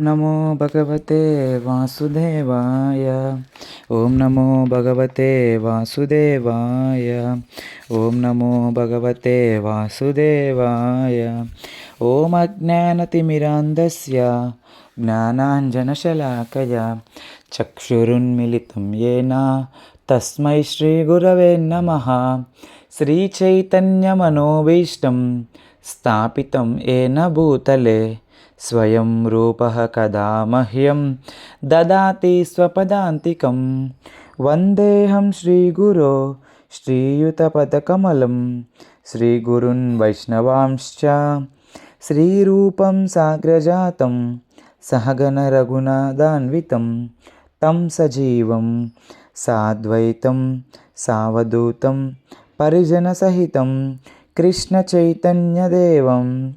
नमो भगवते वासुदेवाय। ॐ नमो भगवते वासुदेवाय। ॐ नमो भगवते वासुदेवाय। ॐ अज्ञानतिमिरान्धस्य ज्ञानाञ्जनशलाकया चक्षुरुन्मिलितं येन। तस्मै श्रीगुरवे नमः। श्रीचैतन्यमनोभीष्टं स्थापितं येन भूतले। स्वयं रूपः कदा मह्यं ददाति स्वपदान्तिकं वन्देऽहं श्रीगुरो श्रीयुतपदकमलं श्रीगुरुन् वैष्णवांश्च श्रीरूपं साग्रजातं सहगनरघुनादान्वितं तं सजीवं साद्वैतं सावधूतं परिजनसहितं कृष्णचैतन्यदेवम्।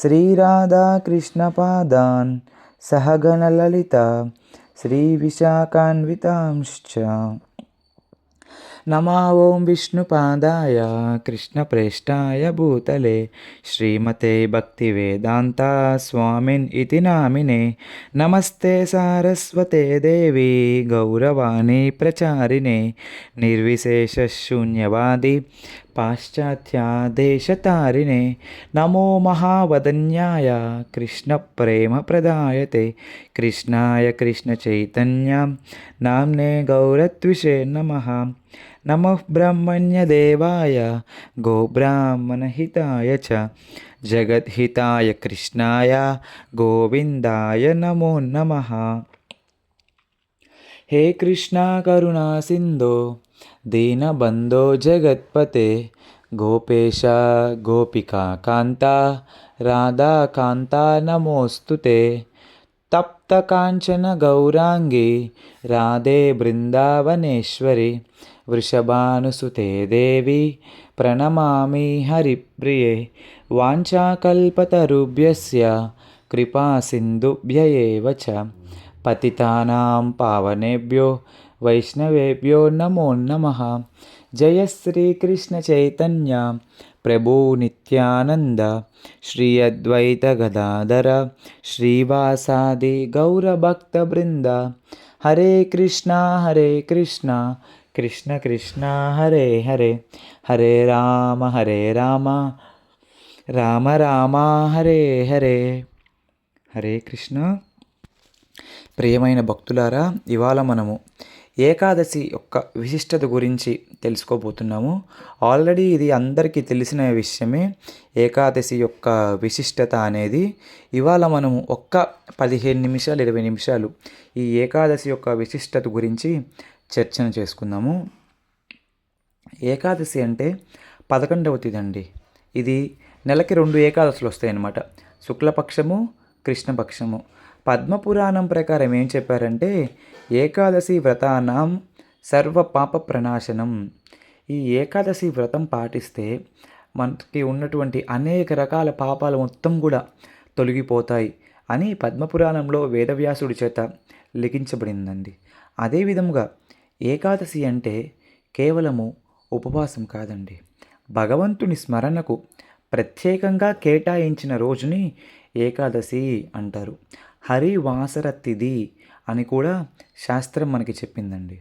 శ్రీరాధాకృష్ణపాదాన్ సహగణలలిత శ్రీవిశాఖాన్వితాంశ్చ నమా ఓం విష్ణుపాదాయ కృష్ణప్రేష్టాయ భూతలే శ్రీమతే భక్తివేదాంత స్వామిన్ ఇది నామినే నమస్తే సారస్వతే దేవి గౌరవాణి ప్రచారిణే నిర్విశేషశూన్యవాది पाश्चात्यादेशतारिणे नमो महावदन्याय कृष्णप्रेमप्रदायते। कृष्णाय कृष्णचैतन्यां नाम्ने गौरत्विषे नमः। नमः ब्रह्मण्यदेवाय गोब्राह्मणहिताय च। जगद्हिताय कृष्णाय गोविन्दाय नमो नमः। हे कृष्णाकरुणा सिन्धो दीनबन्धो जगत्पते। गोपेश गोपिका कान्ता नमोऽस्तु ते। तप्तकाञ्चनगौराङ्गी राधे बृन्दावनेश्वरि वृषभानुसुते देवी प्रणमामि हरिप्रिये। वाञ्छाकल्पतरुभ्यस्य कृपासिन्धुभ्य एव च। पतितानां पावनेभ्यो వైష్ణవేభ్యో నమో నమః. జయ శ్రీకృష్ణ చైతన్య. ప్రభు నిత్యానంద. శ్రీ అద్వైత గదాధర. శ్రీవాసాది గౌరభక్త బృంద. హరే కృష్ణ హరే కృష్ణ. కృష్ణ కృష్ణ హరే హరే. హరే రామ హరే రామ. రామ రామ హరే హరే. హరే కృష్ణ. ప్రియమైన భక్తులారా ఇవాళ మనము ఏకాదశి యొక్క విశిష్టత గురించి తెలుసుకోబోతున్నాము. ఆల్రెడీ ఇది అందరికీ తెలిసిన విషయమే. ఏకాదశి యొక్క విశిష్టత అనేది ఇవాళ మనము ఒక్క పదిహేను నిమిషాలు ఇరవై నిమిషాలు ఈ ఏకాదశి యొక్క విశిష్టత గురించి చర్చన చేసుకుందాము. ఏకాదశి అంటే పదకొండవ తిథి అండి. ఇది నెలకి రెండు ఏకాదశులు వస్తాయి అన్నమాట శుక్లపక్షము కృష్ణపక్షము. పద్మపురాణం ప్రకారం ఏం చెప్పారంటే ఏకాదశి వ్రతానం సర్వ పాప ప్రణాశనం. ఈ ఏకాదశి వ్రతం పాటిస్తే మనకి ఉన్నటువంటి అనేక రకాల పాపాలు మొత్తం కూడా తొలగిపోతాయి అని పద్మపురాణంలో వేదవ్యాసుడి చేత లిఖించబడిందండి. అదేవిధముగా ఏకాదశి అంటే కేవలము ఉపవాసం కాదండి. భగవంతుని స్మరణకు ప్రత్యేకంగా కేటాయించిన రోజుని ఏకాదశి అంటారు. హరివాసర తిథి అని కూడా శాస్త్రం మనకి చెప్పిందండి.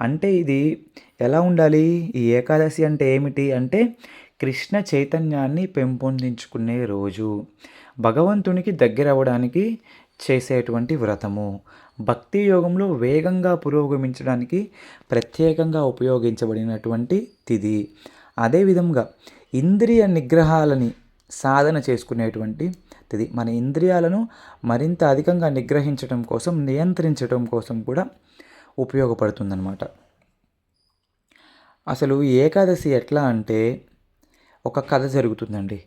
అంటే ఇది ఎలా ఉండాలి? ఈ ఏకాదశి అంటే ఏమిటి? అంటే కృష్ణ చైతన్యాన్ని పెంపొందించుకునే రోజు. భగవంతునికి దగ్గర అవ్వడానికి చేసేటువంటి వ్రతము. భక్తి యోగంలో వేగంగా పురోగమించడానికి ప్రత్యేకంగా ఉపయోగించబడినటువంటి తిథి అదేవిధంగా ఇంద్రియ నిగ్రహాలని సాధన చేసుకునేటువంటి ఇది మన ఇంద్రియాలను మరింత అధికంగా నిగ్రహించడం కోసం నియంత్రించడం కోసం కూడా ఉపయోగపడుతుందన్నమాట. అసలు ఏకాదశి ఎట్లా అంటే ఒక కథ జరుగుతుందండి.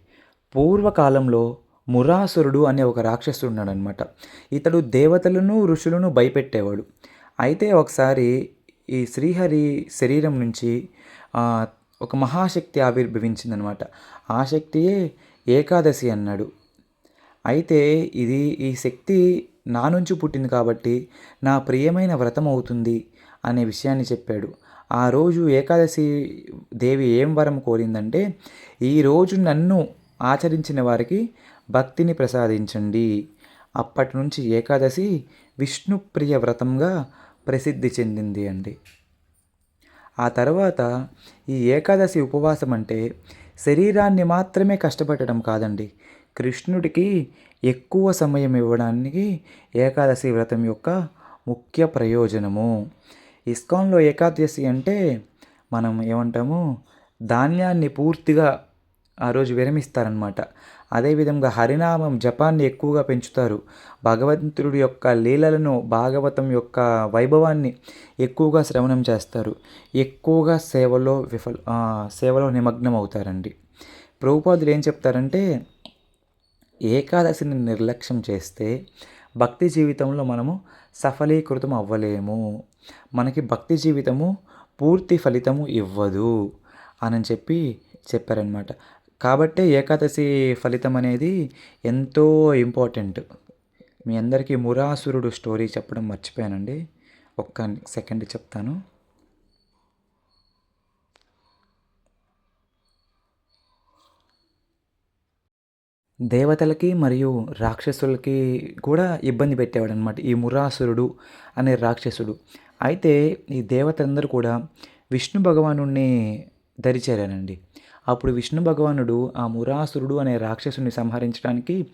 పూర్వకాలంలో మురాసురుడు అనే ఒక రాక్షసుడు ఉన్నాడనమాట ఇతడు దేవతలను ఋషులను భయపెట్టేవాడు. అయితే ఒకసారి ఈ శ్రీహరి శరీరం నుంచి ఒక మహాశక్తి ఆవిర్భవించిందనమాట ఆ శక్తియే ఏకాదశి అన్నాడు. అయితే ఇది ఈ శక్తి నా నుంచి పుట్టింది కాబట్టి నా ప్రియమైన వ్రతం అవుతుంది అనే విషయాన్ని చెప్పాడు. ఆ రోజు ఏకాదశి దేవి ఏం వరం కోరిందంటే ఈరోజు నన్ను ఆచరించిన వారికి భక్తిని ప్రసాదించండి. అప్పటి నుంచి ఏకాదశి విష్ణుప్రియ వ్రతంగా ప్రసిద్ధి చెందింది అండి. ఆ తర్వాత ఈ ఏకాదశి ఉపవాసం అంటే శరీరాన్ని మాత్రమే కష్టపెట్టడం కాదండి కృష్ణుడికి ఎక్కువ సమయం ఇవ్వడానికి ఏకాదశి వ్రతం యొక్క ముఖ్య ప్రయోజనము. ఇస్కాన్లో ఏకాదశి అంటే మనం ఏమంటాము? ధాన్యాన్ని పూర్తిగా ఆ రోజు విరమిస్తారనమాట అదేవిధంగా హరినామం జపాన్ని ఎక్కువగా పెంచుతారు. భగవంతుడి యొక్క లీలలను భాగవతం యొక్క వైభవాన్ని ఎక్కువగా శ్రవణం చేస్తారు. ఎక్కువగా సేవలో విఫల సేవలో నిమగ్నం అవుతారండి ప్రభుపాదులు ఏం చెప్తారంటే ఏకాదశిని నిర్లక్ష్యం చేస్తే భక్తి జీవితంలో మనము సఫలీకృతం అవ్వలేము. మనకి భక్తి జీవితము పూర్తి ఫలితము ఇవ్వదు అని చెప్పి చెప్పారనమాట కాబట్టే ఏకాదశి ఫలితం అనేది ఎంతో ఇంపార్టెంట్. మీ అందరికీ మురాసురుడు స్టోరీ చెప్పడం మర్చిపోయానండి. ఒక్క సెకండ్ చెప్తాను. దేవతలకి మరియు రాక్షసులకి కూడా ఇబ్బంది పెట్టేవాడు అనమాట ఈ మురాసురుడు అనే రాక్షసుడు. అయితే ఈ దేవతలందరూ కూడా విష్ణు భగవాను దరిచేరానండి అప్పుడు విష్ణు భగవానుడు ఆ మురాసురుడు అనే రాక్షసుని సంహరించడానికి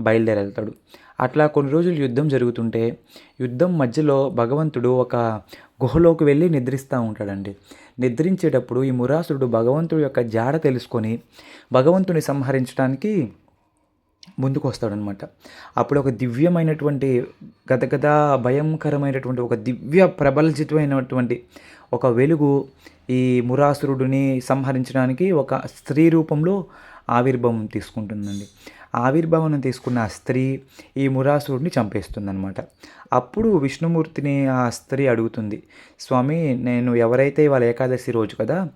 బయలుదేరెళ్తాడు అట్లా కొన్ని రోజులు యుద్ధం జరుగుతుంటే యుద్ధం మధ్యలో భగవంతుడు ఒక గుహలోకి వెళ్ళి నిద్రిస్తూ ఉంటాడండి. నిద్రించేటప్పుడు ఈ మురాసురుడు భగవంతుడి యొక్క జాడ తెలుసుకొని భగవంతుని సంహరించడానికి ముందుకు వస్తాడనమాట అప్పుడు ఒక దివ్యమైనటువంటి గదగద భయంకరమైనటువంటి ఒక దివ్య ప్రబలజితమైనటువంటి ఒక వెలుగు ఈ మురాసురుడిని సంహరించడానికి ఒక స్త్రీ రూపంలో ఆవిర్భావం తీసుకుంటుందండి. ఆవిర్భావం తీసుకున్న ఆ స్త్రీ ఈ మురాసురుడిని చంపేస్తుందనమాట. అప్పుడు విష్ణుమూర్తిని ఆ స్త్రీ అడుగుతుంది స్వామి నేను ఎవరైతే ఇవాళ ఏకాదశి రోజు కదా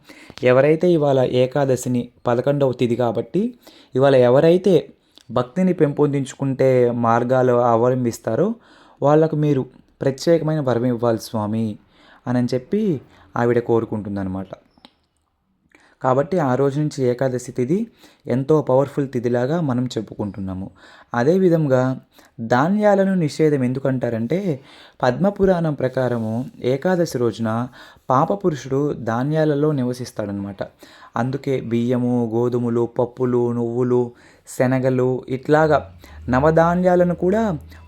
ఎవరైతే ఇవాళ ఏకాదశిని పదకొండవ తిది కాబట్టి ఇవాళ ఎవరైతే భక్తిని పెంపొందించుకుంటే మార్గాలు అవలంబిస్తారో. వాళ్ళకు మీరు ప్రత్యేకమైన వరం ఇవ్వాలి స్వామి అని చెప్పి ఆవిడ కోరుకుంటుందన్నమాట. కాబట్టి ఆ రోజు నుంచి ఏకాదశి తిథి ఎంతో పవర్ఫుల్ తిథిలాగా మనం చెప్పుకుంటున్నాము. అదేవిధంగా ధాన్యాలను నిషేధం ఎందుకంటారంటే పద్మపురాణం ప్రకారము ఏకాదశి రోజున పాపపురుషుడు ధాన్యాలలో నివసిస్తాడనమాట అందుకే బియ్యము గోధుమలు పప్పులు నువ్వులు శనగలు ఇట్లాగా నవధాన్యాలను కూడా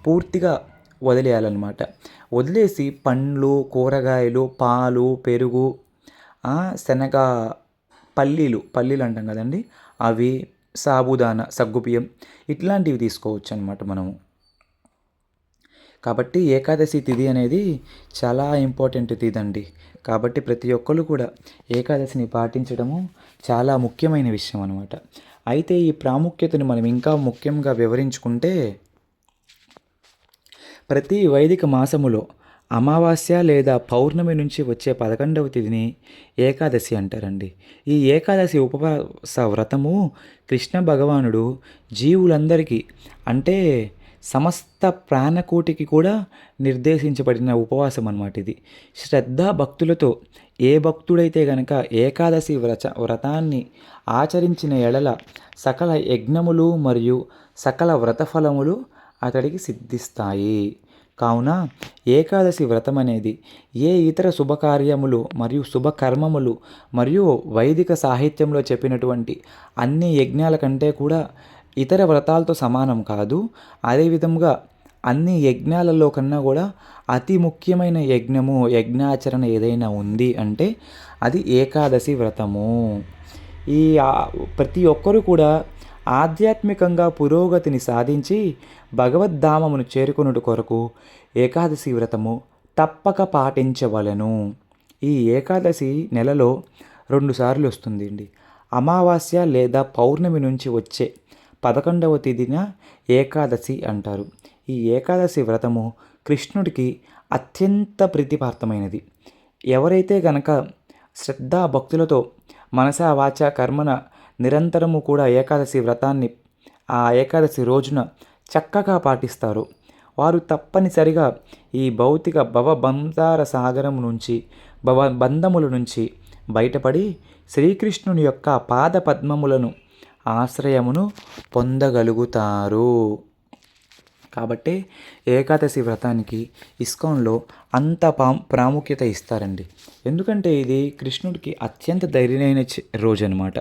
పూర్తిగా వదిలేయాలన్నమాట. వదిలేసి పండ్లు కూరగాయలు పాలు పెరుగు శనగ పల్లీలు పల్లీలు అంటాం కదండి అవి సాబుదానా సగ్గుబియ్యం ఇట్లాంటివి తీసుకోవచ్చు అనమాట మనము. కాబట్టి ఏకాదశి తిథి అనేది చాలా ఇంపార్టెంట్ తిథి అండి కాబట్టి ప్రతి ఒక్కరు కూడా ఏకాదశిని పాటించడము చాలా ముఖ్యమైన విషయం అనమాట అయితే ఈ ప్రాముఖ్యతను మనం ఇంకా ముఖ్యంగా వివరించుకుంటే ప్రతి వైదిక మాసములో అమావాస్య లేదా పౌర్ణమి నుంచి వచ్చే పదకొండవ తిథిని ఏకాదశి అంటారండి. ఈ ఏకాదశి ఉపవాస వ్రతము కృష్ణ భగవానుడు జీవులందరికీ అంటే సమస్త ప్రాణకోటికి కూడా నిర్దేశించబడిన ఉపవాసం అన్నమాట ఇది. శ్రద్ధ భక్తులతో ఏ భక్తుడైతే గనక ఏకాదశి వ్రత వ్రతాన్ని ఆచరించిన ఎడల సకల యజ్ఞములు మరియు సకల వ్రతఫలములు అతడికి సిద్ధిస్తాయి. కావున ఏకాదశి వ్రతం అనేది ఏ ఇతర శుభకార్యములు మరియు శుభకర్మములు మరియు వైదిక సాహిత్యంలో చెప్పినటువంటి అన్ని యజ్ఞాల కంటే కూడా ఇతర వ్రతాలతో సమానం కాదు. అదేవిధంగా అన్ని యజ్ఞాలలో కన్నా కూడా అతి ముఖ్యమైన యజ్ఞము యజ్ఞాచరణ ఏదైనా ఉంది అంటే అది ఏకాదశి వ్రతము. ఈ ప్రతి ఒక్కరూ కూడా ఆధ్యాత్మికంగా పురోగతిని సాధించి భగవద్ధామమును చేరుకున్నటు కొరకు ఏకాదశి వ్రతము తప్పక పాటించవలను. ఈ ఏకాదశి నెలలో రెండుసార్లు వస్తుంది అండి. అమావాస్య లేదా పౌర్ణమి నుంచి వచ్చే పదకొండవ తేదీన ఏకాదశి అంటారు. ఈ ఏకాదశి వ్రతము కృష్ణుడికి అత్యంత ప్రీతిపార్థమైనది. ఎవరైతే గనక శ్రద్ధా భక్తులతో మనస వాచ కర్మన నిరంతరము కూడా ఏకాదశి వ్రతాన్ని ఆ ఏకాదశి రోజున చక్కగా పాటిస్తారు. వారు తప్పనిసరిగా ఈ భౌతిక భవబంధార సాగరం నుంచి భవ బంధముల నుంచి బయటపడి శ్రీకృష్ణుని యొక్క పాద పద్మములను ఆశ్రయమును పొందగలుగుతారు. కాబట్టి ఏకాదశి వ్రతానికి ఇస్కాన్లో అంత పా ప్రాముఖ్యత ఇస్తారండి. ఎందుకంటే ఇది కృష్ణుడికి అత్యంత ధైర్యమైన రోజు అనమాట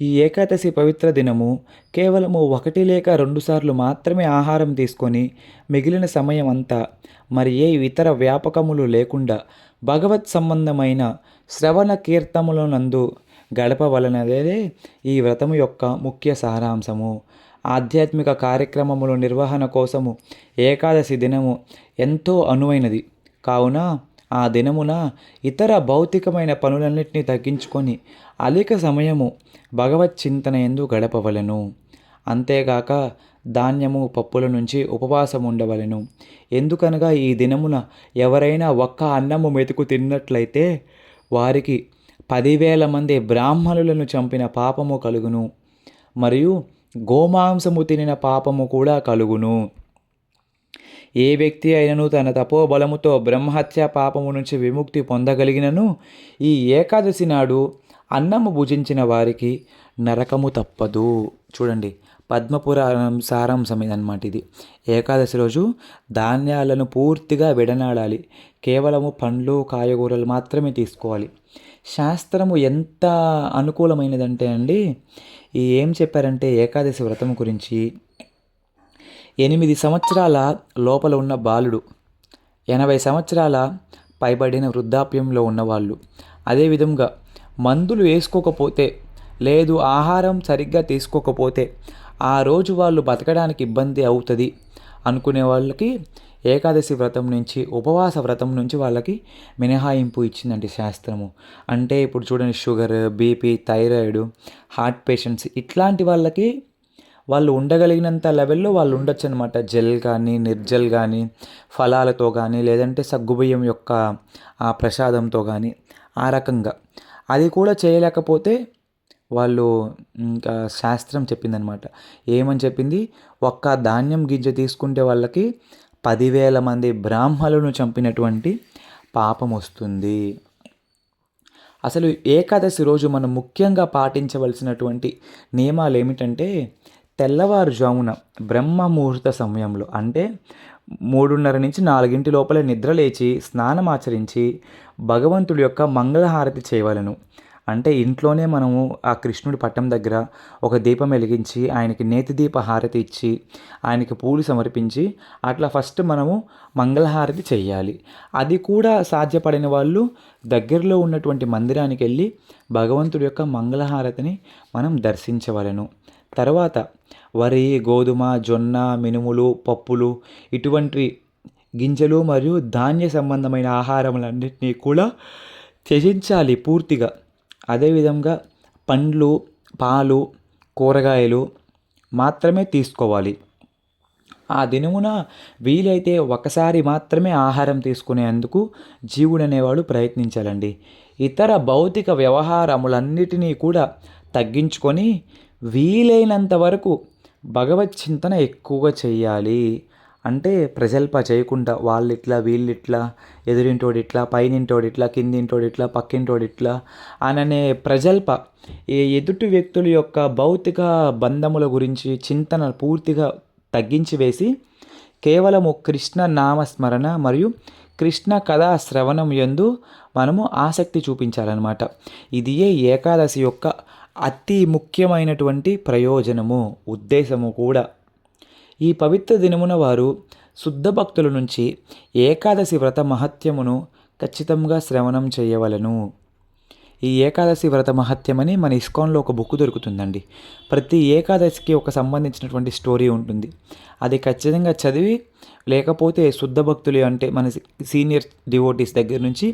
ఈ ఏకాదశి పవిత్ర దినము కేవలము ఒకటి లేక రెండుసార్లు మాత్రమే ఆహారం తీసుకొని మిగిలిన సమయం అంతా మరి ఏ ఇతర వ్యాపకములు లేకుండా భగవత్ సంబంధమైన శ్రవణ కీర్తములనందు గడపవలనదే ఈ వ్రతము యొక్క ముఖ్య సారాంశము. ఆధ్యాత్మిక కార్యక్రమముల నిర్వహణ కోసము ఏకాదశి దినము ఎంతో అనువైనది. కావున ఆ దినమున ఇతర భౌతికమైన పనులన్నింటినీ తగ్గించుకొని అధిక సమయము భగవత్ చింతన ఎందు గడపవలను. అంతేగాక ధాన్యము పప్పుల నుంచి ఉపవాసం ఉండవలను. ఎందుకనగా ఈ దినమున ఎవరైనా ఒక్క అన్నము మెతుకు తిన్నట్లయితే వారికి పదివేల మంది బ్రాహ్మణులను చంపిన పాపము కలుగును. మరియు గోమాంసము తినిన పాపము కూడా కలుగును. ఏ వ్యక్తి అయినను తన తపోబలముతో బ్రహ్మహత్య పాపము నుంచి విముక్తి పొందగలిగినను ఈ ఏకాదశి నాడు అన్నము భుజించిన వారికి నరకము తప్పదు. చూడండి. పద్మపురాణం సారాంశం ఇదన్నమాట ఇది. ఏకాదశి రోజు ధాన్యాలను పూర్తిగా విడనాడాలి. కేవలము పండ్లు కాయగూరలు మాత్రమే తీసుకోవాలి. శాస్త్రము ఎంత అనుకూలమైనదంటే అండి ఈ ఏం చెప్పారంటే ఏకాదశి వ్రతం గురించి. ఎనిమిది సంవత్సరాల లోపల ఉన్న బాలుడు ఎనభై సంవత్సరాల పైబడిన వృద్ధాప్యంలో ఉన్నవాళ్ళు. అదేవిధంగా మందులు వేసుకోకపోతే లేదు ఆహారం సరిగ్గా తీసుకోకపోతే ఆ రోజు వాళ్ళు బతకడానికి ఇబ్బంది అవుతుంది అనుకునే వాళ్ళకి ఏకాదశి వ్రతం నుంచి ఉపవాస వ్రతం నుంచి వాళ్ళకి మినహాయింపు ఇచ్చిందండి శాస్త్రము. అంటే ఇప్పుడు చూడండి sugar BP thyroid heart patients ఇట్లాంటి వాళ్ళకి వాళ్ళు ఉండగలిగినంత లెవెల్లో వాళ్ళు ఉండొచ్చు అనమాట జెల్ కానీ నిర్జల్ కానీ ఫలాలతో కానీ లేదంటే సగ్గుబియ్యం యొక్క ఆ ప్రసాదంతో కానీ ఆ రకంగా. అది కూడా చేయలేకపోతే వాళ్ళు ఇంకా శాస్త్రం చెప్పిందనమాట. ఏమని చెప్పింది? ఒక్క ధాన్యం గింజ తీసుకుంటే వాళ్ళకి పదివేల మంది బ్రాహ్మణులను చంపినటువంటి పాపం వస్తుంది. అసలు ఏకాదశి రోజు మనం ముఖ్యంగా పాటించవలసినటువంటి నియమాలు ఏమిటంటే తెల్లవారుజామున బ్రహ్మ ముహూర్త సమయంలో అంటే మూడున్నర నుంచి నాలుగింటి లోపల నిద్రలేచి స్నానం ఆచరించి భగవంతుడి యొక్క మంగళహారతి చేయవలను. అంటే ఇంట్లోనే మనము ఆ కృష్ణుడి పట్టం దగ్గర ఒక దీపం వెలిగించి ఆయనకి నేతి దీప హారతి ఇచ్చి ఆయనకి పూలు సమర్పించి అట్లా ఫస్ట్ మనము మంగళహారతి చేయాలి అది కూడా సాధ్యపడిన వాళ్ళు దగ్గరలో ఉన్నటువంటి మందిరానికి వెళ్ళి భగవంతుడి యొక్క మంగళహారతిని మనం దర్శించవలను. తర్వాత వరి గోధుమ జొన్న మినుములు పప్పులు ఇటువంటి గింజలు మరియు ధాన్య సంబంధమైన ఆహారములన్నింటినీ కూడా త్యజించాలి పూర్తిగా. అదేవిధంగా పండ్లు పాలు కూరగాయలు మాత్రమే తీసుకోవాలి. ఆ దినమున వీలైతే ఒకసారి మాత్రమే ఆహారం తీసుకునేందుకు జీవుడు అనేవాడు ప్రయత్నించాలండి. ఇతర భౌతిక వ్యవహారములన్నిటినీ కూడా తగ్గించుకొని వీలైనంత వరకు భగవత్ చింతన ఎక్కువగా చేయాలి. అంటే ప్రజల్ప చేయకుండా వాళ్ళు ఇట్లా వీళ్ళు ఇట్లా ఎదురింటోడు ఇట్లా పైనింటోడు ఇట్లా కిందింటోడు ఇట్లా పక్కింటోడు ఇట్లా అననే ప్రజల్ప ఈ ఎదుటి వ్యక్తుల యొక్క భౌతిక బంధముల గురించి చింతన పూర్తిగా తగ్గించి వేసి కేవలము కృష్ణ నామస్మరణ మరియు కృష్ణ కథా శ్రవణం ఎందు మనము ఆసక్తి చూపించాలన్నమాట. ఇది ఏ ఏకాదశి యొక్క అతి ముఖ్యమైనటువంటి ప్రయోజనము ఉద్దేశము కూడా. ఈ పవిత్ర దినమున వారు శుద్ధ భక్తుల నుంచి ఏకాదశి వ్రత మహత్యమును ఖచ్చితంగా శ్రవణం చేయవలను. ఈ ఏకాదశి వ్రత మహత్యమని మన ఇస్కాన్లో ఒక బుక్ దొరుకుతుందండి. ప్రతి ఏకాదశికి ఒక సంబంధించినటువంటి స్టోరీ ఉంటుంది. అది ఖచ్చితంగా చదివి లేకపోతే శుద్ధ భక్తులు అంటే మన సీనియర్ డివోటీస్ దగ్గర నుంచి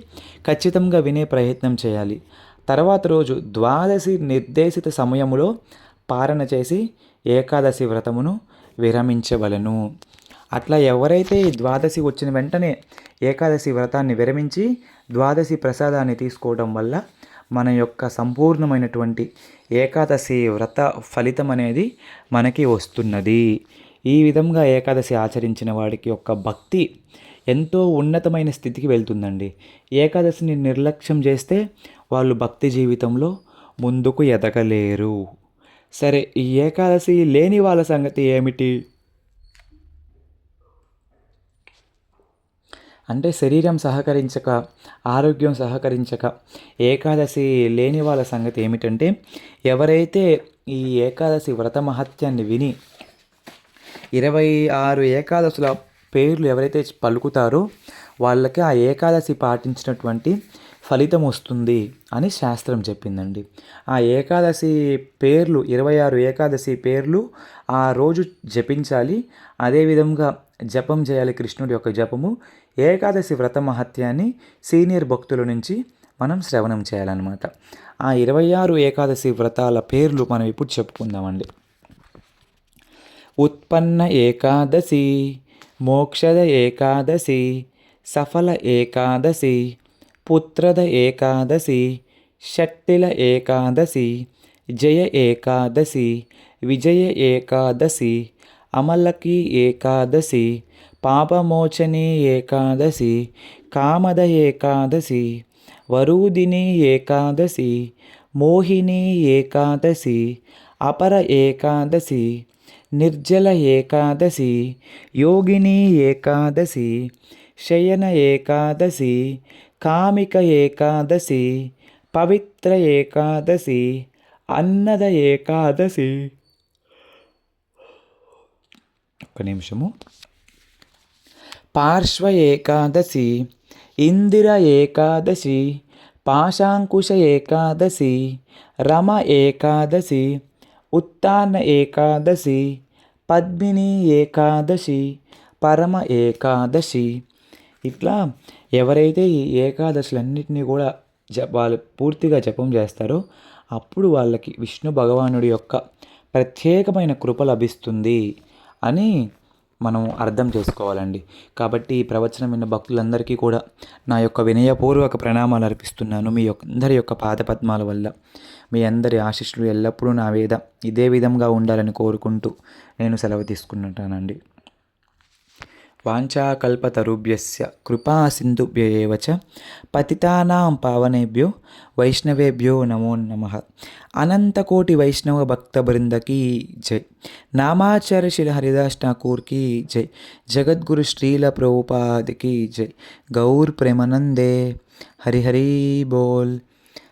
ఖచ్చితంగా వినే ప్రయత్నం చేయాలి. తర్వాత రోజు ద్వాదశి నిర్దేశిత సమయములో పారణ చేసి ఏకాదశి వ్రతమును విరమించవలను. అట్లా ఎవరైతే ద్వాదశి వచ్చిన వెంటనే ఏకాదశి వ్రతాన్ని విరమించి ద్వాదశి ప్రసాదాన్ని తీసుకోవడం వల్ల మన యొక్క సంపూర్ణమైనటువంటి ఏకాదశి వ్రత ఫలితం అనేది మనకి వస్తున్నది. ఈ విధంగా ఏకాదశి ఆచరించిన వాడికి యొక్క భక్తి ఎంతో ఉన్నతమైన స్థితికి వెళ్తుందండి. ఏకాదశిని నిర్లక్ష్యం చేస్తే వాళ్ళు భక్తి జీవితంలో ముందుకు ఎదగలేరు. సరే ఈ ఏకాదశి లేని వాళ్ళ సంగతి ఏమిటి? అంటే శరీరం సహకరించక ఆరోగ్యం సహకరించక ఏకాదశి లేని వాళ్ళ సంగతి ఏమిటంటే ఎవరైతే ఈ ఏకాదశి వ్రత మహత్యాన్ని విని ఇరవై ఆరు ఏకాదశుల పేర్లు ఎవరైతే పలుకుతారో వాళ్ళకి ఆ ఏకాదశి పాటించినటువంటి ఫలితం వస్తుంది అని శాస్త్రం చెప్పిందండి. ఆ ఏకాదశి పేర్లు ఇరవై ఆరు ఏకాదశి పేర్లు ఆ రోజు జపించాలి. అదేవిధంగా జపం చేయాలి కృష్ణుడి యొక్క జపము. ఏకాదశి వ్రత మహత్యాన్ని సీనియర్ భక్తుల నుంచి మనం శ్రవణం చేయాలన్నమాట. ఆ ఇరవై ఆరు ఏకాదశి వ్రతాల పేర్లు మనం ఇప్పుడు చెప్పుకుందామండి. ఉత్పన్న ఏకాదశి మోక్షద ఏకాదశి సఫల ఏకాదశి పుత్రద ఏకాదశి షట్టిల ఏకాదశి జయ ఏకాదశి విజయ ఏకాదశి అమలకి ఏకాదశి పాపమోచని ఏకాదశి కామద ఏకాదశి వరూదిని ఏకాదశి మోహిని ఏకాదశి అపర ఏకాదశి నిర్జల ఏకాదశి యోగిని ఏకాదశి శయన ఏకాదశి కామిక ఏకాదశి పవిత్ర ఏకాదశి అన్నద ఏకాదశి. ఒక నిమిషము. పార్శ్వ ఏకాదశి ఇందిర ఏకాదశి పాశాంకుశ ఏకాదశి రమ ఏకాదశి ఉత్తాన ఏకాదశి పద్మిని ఏకాదశి పరమ ఏకాదశి. ఇట్లా ఎవరైతే ఈ ఏకాదశులన్నింటినీ కూడా జ వాళ్ళు పూర్తిగా జపం చేస్తారో అప్పుడు వాళ్ళకి విష్ణు భగవానుడి యొక్క ప్రత్యేకమైన కృప లభిస్తుంది అని మనం అర్థం చేసుకోవాలండి. కాబట్టి ఈ ప్రవచనం విన్న భక్తులందరికీ కూడా నా యొక్క వినయపూర్వక ప్రణామాలు అర్పిస్తున్నాను మీ యొక్క అందరి యొక్క పాదపద్మాల వల్ల. మీ అందరి ఆశీస్సులు ఎల్లప్పుడూ నా వేద ఇదే విధంగా ఉండాలని కోరుకుంటూ నేను సెలవు తీసుకుంటానండి వాంఛాకల్పతరుభ్యస్య కృపా సింధుభ్య చ పతితానాం పావనేభ్యో వైష్ణవేభ్యో నమో నమ. అనంతకోటి వైష్ణవ భక్త బృందకి జై. నామాచార్య శిల హరిదాస్ ఠాకూర్కి జై. జగద్గురు శ్రీల ప్రభుపాదికి జై. గౌర్ ప్రేమనందే. హరిహరి బోల్.